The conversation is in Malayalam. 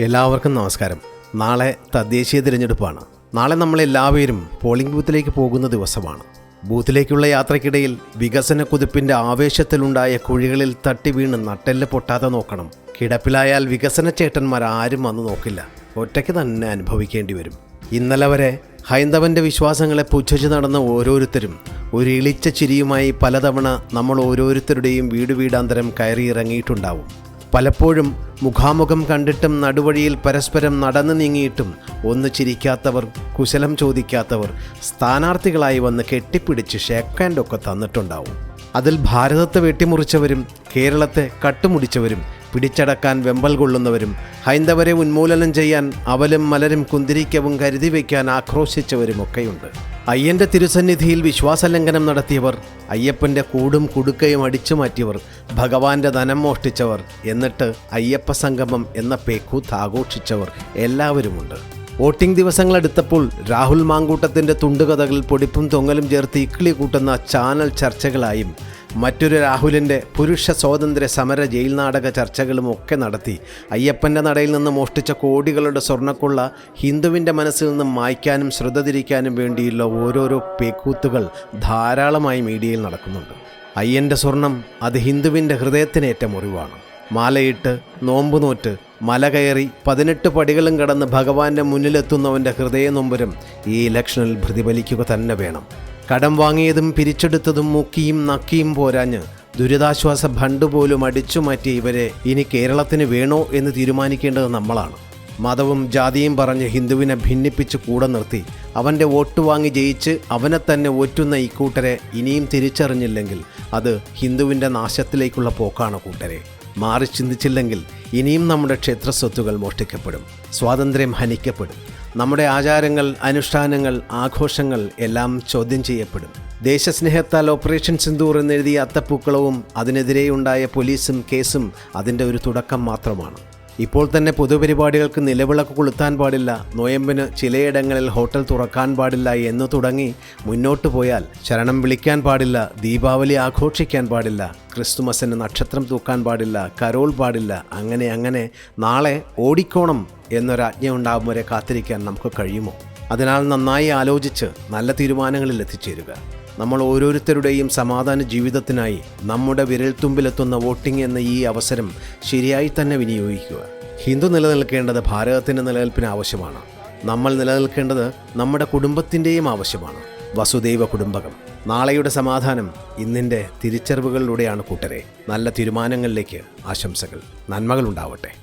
എല്ലാവർക്കും നമസ്കാരം. നാളെ തദ്ദേശീയ തിരഞ്ഞെടുപ്പാണ്. നാളെ നമ്മളെല്ലാവരും പോളിംഗ് ബൂത്തിലേക്ക് പോകുന്ന ദിവസമാണ്. ബൂത്തിലേക്കുള്ള യാത്രയ്ക്കിടയിൽ വികസന കുതിപ്പിന്റെ ആവേശത്തിലുണ്ടായ കുഴികളിൽ തട്ടി വീണ് നട്ടെല്ല് പൊട്ടാതെ നോക്കണം. കിടപ്പിലായാൽ വികസന ചേട്ടന്മാർ ആരും വന്ന് നോക്കില്ല. ഒറ്റയ്ക്ക് തന്നെ അനുഭവിക്കേണ്ടി വരും. ഇന്നലെ വരെ ഹൈന്ദവന്റെ വിശ്വാസങ്ങളെ പുച്ഛിച്ച് നടന്ന ഓരോരുത്തരും ഒരു ഇളിച്ച ചിരിയുമായി പലതവണ നമ്മൾ ഓരോരുത്തരുടെയും വീട് വീടാന്തരം കയറിയിറങ്ങിയിട്ടുണ്ടാവും പലപ്പോഴും മുഖാമുഖം കണ്ടിട്ടും നടുവഴിയിൽ പരസ്പരം നടന്നു നീങ്ങിയിട്ടും ഒന്ന് ചിരിക്കാത്തവർ കുശലം ചോദിക്കാത്തവർ സ്ഥാനാർത്ഥികളായി വന്ന് കെട്ടിപ്പിടിച്ച് ഷേക്ക് ഹാൻഡൊക്കെ തന്നിട്ടുണ്ടാവും. അതിൽ ഭാരതത്തെ വെട്ടിമുറിച്ചവരും കേരളത്തെ കട്ടുമുടിച്ചവരും പിടിച്ചടക്കാൻ വെമ്പൽ കൊള്ളുന്നവരും ഹൈന്ദവരെ ഉന്മൂലനം ചെയ്യാൻ അവലും മലരും കുന്തിരിക്കവും കരുതി വയ്ക്കാൻ ആക്രോശിച്ചവരുമൊക്കെയുണ്ട്. അയ്യന്റെ തിരുസന്നിധിയിൽ വിശ്വാസലംഘനം നടത്തിയവർ അയ്യപ്പന്റെ കൂടും കുടുക്കയും അടിച്ചു മാറ്റിയവർ ഭഗവാന്റെ ധനം മോഷ്ടിച്ചവർ എന്നിട്ട് അയ്യപ്പ സംഗമം എന്ന പേക്കൂത്ത് ആഘോഷിച്ചവർ എല്ലാവരുമുണ്ട്. വോട്ടിംഗ് ദിവസങ്ങളെടുത്തപ്പോൾ രാഹുൽ മാങ്കൂട്ടത്തിന്റെ തുണ്ടുകഥകൾ പൊടിപ്പും തൊങ്ങലും ചേർത്ത് ഇക്കിളി കൂട്ടുന്ന ചാനൽ ചർച്ചകളായും മറ്റൊരു രാഹുലിന്റെ പുരുഷ സ്വാതന്ത്ര്യ സമര ജയിൽ നാടക ചർച്ചകളും ഒക്കെ നടത്തി. അയ്യപ്പന്റെ നടയിൽ നിന്ന് മോഷ്ടിച്ച കോടികളുടെ സ്വർണക്കുള്ള ഹിന്ദുവിന്റെ മനസ്സിൽ നിന്നും മായ്ക്കാനും ശ്രദ്ധ തിരിക്കാനും വേണ്ടിയുള്ള ഓരോരോ പേക്കൂത്തുകൾ ധാരാളമായി മീഡിയയിൽ നടക്കുന്നുണ്ട്. അയ്യന്റെ സ്വർണം അത് ഹിന്ദുവിന്റെ ഹൃദയത്തിനേറ്റ മുറിവാണ്. മാലയിട്ട് നോമ്പ് നോറ്റ് മല കയറി പതിനെട്ട് പടികളും കടന്ന് ഭഗവാന്റെ മുന്നിലെത്തുന്നവന്റെ ഹൃദയ നൊമ്പരം ഈ ഇലക്ഷനിൽ പ്രതിഫലിക്കുക തന്നെ വേണം. കടം വാങ്ങിയതും പിരിച്ചെടുത്തതും മുക്കിയും നക്കിയും പോരാഞ്ഞ് ദുരിതാശ്വാസ ഫണ്ട് പോലും അടിച്ചു മാറ്റിയ ഇവരെ ഇനി കേരളത്തിന് വേണോ എന്ന് തീരുമാനിക്കേണ്ടത് നമ്മളാണ്. മതവും ജാതിയും പറഞ്ഞ് ഹിന്ദുവിനെ ഭിന്നിപ്പിച്ച് കൂടെ നിർത്തി അവന്റെ വോട്ട് വാങ്ങി ജയിച്ച് അവനെ തന്നെ ഒറ്റുന്ന ഇക്കൂട്ടരെ ഇനിയും തിരിച്ചറിഞ്ഞില്ലെങ്കിൽ അത് ഹിന്ദുവിന്റെ നാശത്തിലേക്കുള്ള പോക്കാണ് കൂട്ടരെ. മാറി ചിന്തിച്ചില്ലെങ്കിൽ ഇനിയും നമ്മുടെ ക്ഷേത്രസ്വത്തുകൾ മോഷ്ടിക്കപ്പെടും. സ്വാതന്ത്ര്യം ഹനിക്കപ്പെടും. നമ്മുടെ ആചാരങ്ങൾ അനുഷ്ഠാനങ്ങൾ ആഘോഷങ്ങൾ എല്ലാം ചോദ്യം ചെയ്യപ്പെടും. ദേശസ്നേഹത്താൽ ഓപ്പറേഷൻ സിന്ദൂർ എന്നെഴുതിയ അത്തപ്പൂക്കളവും അതിനെതിരെയുണ്ടായ പോലീസും കേസും അതിന്റെ ഒരു തുടക്കം മാത്രമാണ്. ഇപ്പോൾ തന്നെ പൊതുപരിപാടികൾക്ക് നിലവിളക്ക് കൊളുത്താൻ പാടില്ല നോയമ്പിന് ചിലയിടങ്ങളിൽ ഹോട്ടൽ തുറക്കാൻ പാടില്ല എന്ന് തുടങ്ങി മുന്നോട്ട് പോയാൽ ശരണം വിളിക്കാൻ പാടില്ല ദീപാവലി ആഘോഷിക്കാൻ പാടില്ല ക്രിസ്തുമസിന് നക്ഷത്രം തൂക്കാൻ പാടില്ല കരോൾ പാടില്ല അങ്ങനെ അങ്ങനെ നാളെ ഓടിക്കോണം എന്നൊരാജ്ഞ ഉണ്ടാകും വരെ കാത്തിരിക്കാൻ നമുക്ക് കഴിയുമോ? അതിനാൽ നന്നായി ആലോചിച്ച് നല്ല തീരുമാനങ്ങളിൽ എത്തിച്ചേരുക. നമ്മൾ ഓരോരുത്തരുടെയും സമാധാന ജീവിതത്തിനായി നമ്മുടെ വിരൽത്തുമ്പിലെത്തുന്ന വോട്ടിംഗ് എന്ന ഈ അവസരം ശരിയായി തന്നെ വിനിയോഗിക്കുക. ഹിന്ദു നിലനിൽക്കേണ്ടത് ഭാരതത്തിന്റെ നിലനിൽപ്പിന് ആവശ്യമാണ്. നമ്മൾ നിലനിൽക്കേണ്ടത് നമ്മുടെ കുടുംബത്തിന്റെയും ആവശ്യമാണ്. വസുദൈവ കുടുംബകം നാളെയുടെ സമാധാനം ഇന്നിന്റെ തിരിച്ചറിവുകളിലൂടെയാണ് കൂട്ടരെ. നല്ല തീരുമാനങ്ങളിലേക്ക് ആശംസകൾ. നന്മകളുണ്ടാവട്ടെ